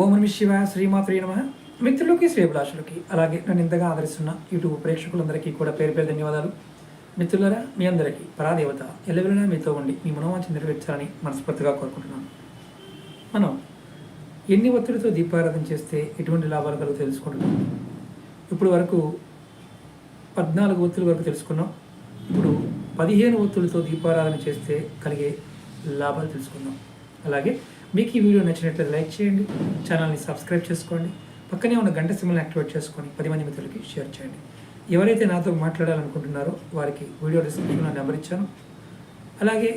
ఓం Nami Shiva శ్రీమాత్రి నమ. మిత్రులకి శ్రేభిలాషులకి అలాగే నన్ను ఇంతగా ఆదరిస్తున్న యూట్యూబ్ ప్రేక్షకులందరికీ కూడా పేరు పేరు ధన్యవాదాలు. మిత్రులరా మీ అందరికీ పరాదేవత ఎల్లవెల్లలా మీతో ఉండి మీ మనోవాంఛ నెరవేర్చాలని మనస్ఫూర్తిగా కోరుకుంటున్నాను. మనం ఎన్ని ఒత్తిడితో దీపారాధన చేస్తే ఎటువంటి లాభాలు కలుగు తెలుసుకుంటున్నాం. ఇప్పుడు వరకు పద్నాలుగు ఒత్తుల వరకు తెలుసుకున్నాం. ఇప్పుడు పదిహేను ఒత్తులతో దీపారాధన చేస్తే కలిగే లాభాలు తెలుసుకుందాం. అలాగే మీకు ఈ వీడియో నచ్చినట్లయితే లైక్ చేయండి ఛానల్ని సబ్స్క్రైబ్ చేసుకోండి పక్కనే ఉన్న గంట సిమ్మల్ని యాక్టివేట్ చేసుకొని పది మంది మిత్రులకి షేర్ చేయండి. ఎవరైతే నాతో మాట్లాడాలనుకుంటున్నారో వారికి వీడియో డిస్క్రిప్షన్లో నెంబర్ ఇచ్చాను. అలాగే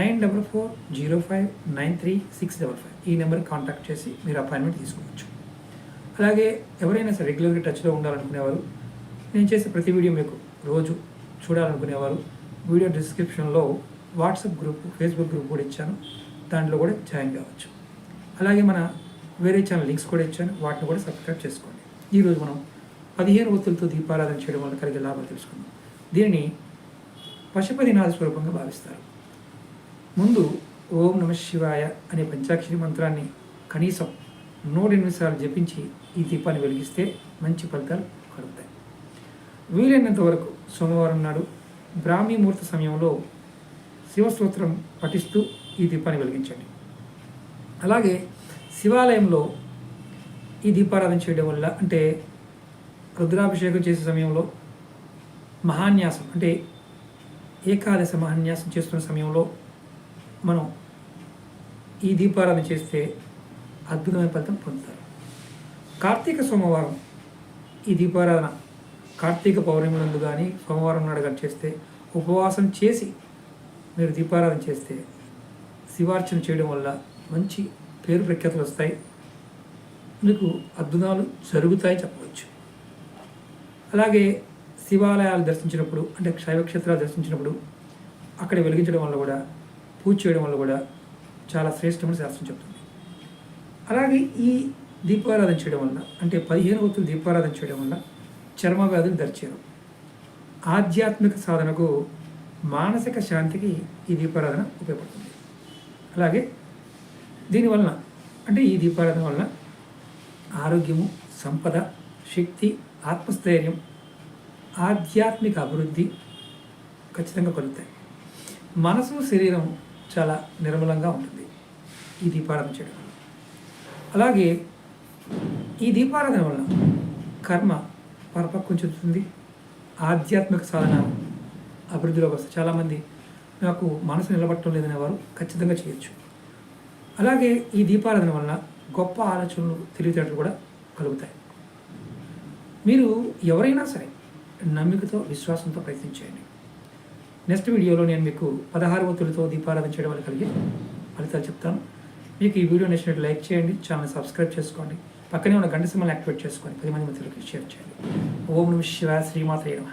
nine double four zero five nine three six double five ఈ నెంబర్కి కాంటాక్ట్ చేసి మీరు అపాయింట్మెంట్ తీసుకోవచ్చు. అలాగే ఎవరైనా సరే రెగ్యులర్గా టచ్లో ఉండాలనుకునేవారు నేను చేసే ప్రతి వీడియో మీకు రోజు చూడాలనుకునేవారు వీడియో డిస్క్రిప్షన్లో వాట్సాప్ గ్రూప్ ఫేస్బుక్ గ్రూప్ కూడా ఇచ్చాను. దాంట్లో కూడా జాయిన్ కావచ్చు. అలాగే మన వేరే ఛానల్ లింక్స్ కూడా ఇచ్చాను. వాటిని కూడా సబ్స్క్రైబ్ చేసుకోండి. ఈరోజు మనం పదిహేను ఒత్తులతో దీపారాధన చేయడం వల్ల కలిగే లాభాలు తెలుసుకుందాం. దీనిని పశుపతినాథ స్వరూపంగా భావిస్తారు. ముందు ఓం నమ శివాయ అనే పంచాక్షరి మంత్రాన్ని కనీసం నూట ఎనిమిది సార్లు జపించి ఈ దీపాన్ని వెలిగిస్తే మంచి ఫలితాలు కలుగుతాయి. వీలైనంత వరకు సోమవారం నాడు బ్రాహ్మీ ముహూర్త సమయంలో శివస్తోత్రం పఠిస్తూ ఈ దీపాన్ని వెలిగించండి. అలాగే శివాలయంలో ఈ దీపారాధన చేయడం వల్ల అంటే రుద్రాభిషేకం చేసే సమయంలో మహాన్యాసం అంటే ఏకాదశ మహాన్యాసం చేస్తున్న సమయంలో మనం ఈ దీపారాధన చేస్తే అద్భుతమైన ఫలితం పొందుతారు. కార్తీక సోమవారం ఈ దీపారాధన కార్తీక పౌర్ణమి నందు కానీ సోమవారం నాడు కానీ చేస్తే ఉపవాసం చేసి మీరు దీపారాధన చేస్తే శివార్చన చేయడం వల్ల మంచి పేరు ప్రఖ్యాతులు వస్తాయి. మీకు అద్భుతాలు జరుగుతాయి చెప్పవచ్చు. అలాగే శివాలయాలు దర్శించినప్పుడు అంటే క్షైవక్షేత్రాలు క్షేత్రాలు దర్శించినప్పుడు అక్కడ వెలిగించడం వల్ల కూడా పూజ చేయడం వల్ల కూడా చాలా శ్రేష్టమని శాస్త్రం చెప్తుంది. అలాగే ఈ దీపారాధన చేయడం వల్ల అంటే పదిహేను వత్తులు దీపారాధన చేయడం వల్ల చర్మ వ్యాధులు ఆధ్యాత్మిక సాధనకు మానసిక శాంతికి ఈ దీపారాధన ఉపయోగపడుతుంది. అలాగే దీనివలన అంటే ఈ దీపారాధన వలన ఆరోగ్యము సంపద శక్తి ఆత్మస్థైర్యం ఆధ్యాత్మిక అభివృద్ధి ఖచ్చితంగా కలుగుతాయి. మనసు శరీరం చాలా నిర్మలంగా ఉంటుంది ఈ దీపారాధన చేయడం వల్ల అలాగే ఈ దీపారాధన వల్ల కర్మ పరపక్వం చెందుతుంది ఆధ్యాత్మిక సాధన అభివృద్ధిలోకి వస్తుంది చాలామంది నాకు మనసు నిలబట్టడం లేదనే వారు ఖచ్చితంగా చేయొచ్చు. అలాగే ఈ దీపారాధన వలన గొప్ప ఆలోచనలు తెలివితేటలు కూడా కలుగుతాయి. మీరు ఎవరైనా సరే నమ్మికతో విశ్వాసంతో ప్రయత్నించేయండి నెక్స్ట్ వీడియోలో నేను మీకు పదహారు ఒత్తులతో దీపారాధన చేయడం వల్ల కలిగే ఫలితాలు చెప్తాను. మీకు ఈ వీడియో నచ్చినట్టు లైక్ చేయండి ఛానల్ సబ్స్క్రైబ్ చేసుకోండి. పక్కనే ఉన్న గంట సింబల్ యాక్టివేట్ చేసుకోండి. పది మంది మిత్రులకి షేర్ చేయండి. ఓం నమ శివ శ్రీమాత్రే నమ.